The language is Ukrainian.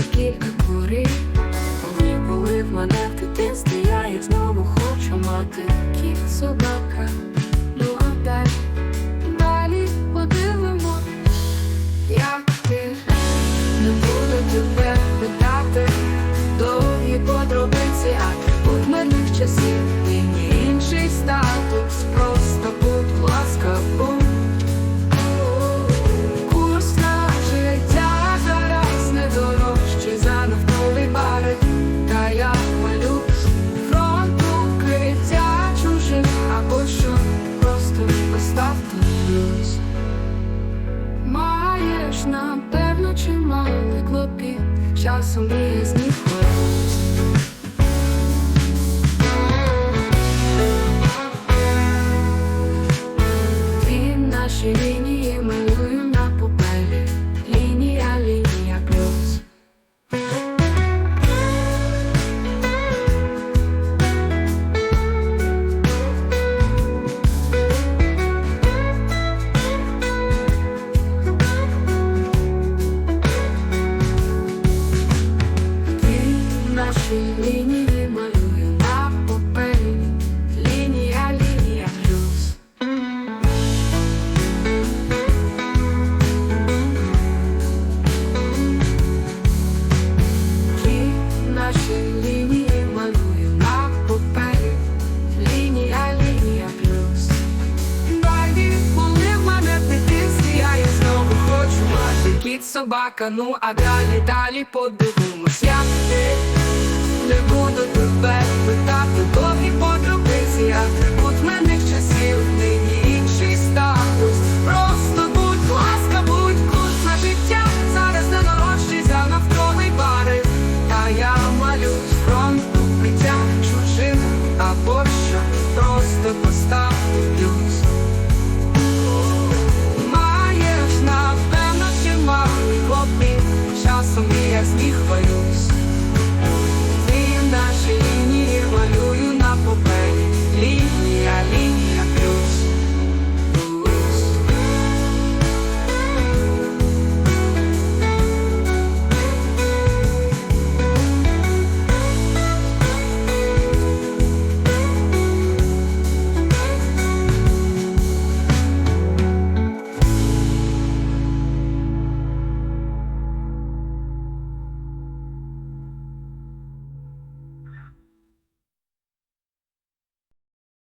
тобі кілька хворих Вони були в мене в дитинстві, я їх знову хочу мати. Кіт собака, ну а далі, далі подивимо, як ти. Не буду тебе питати, довгі подробиці, а у мирних часів. Плюс. Маєш напевно чимало клопіт, часом мрії наші лінії малюю на папері. Лінія, лінія плюс. Балі, коли в мене я знову хочу мати. Кіт собака, ну а далі, далі подивимось, я не буду тебе питати, довгі подробиці, я тебе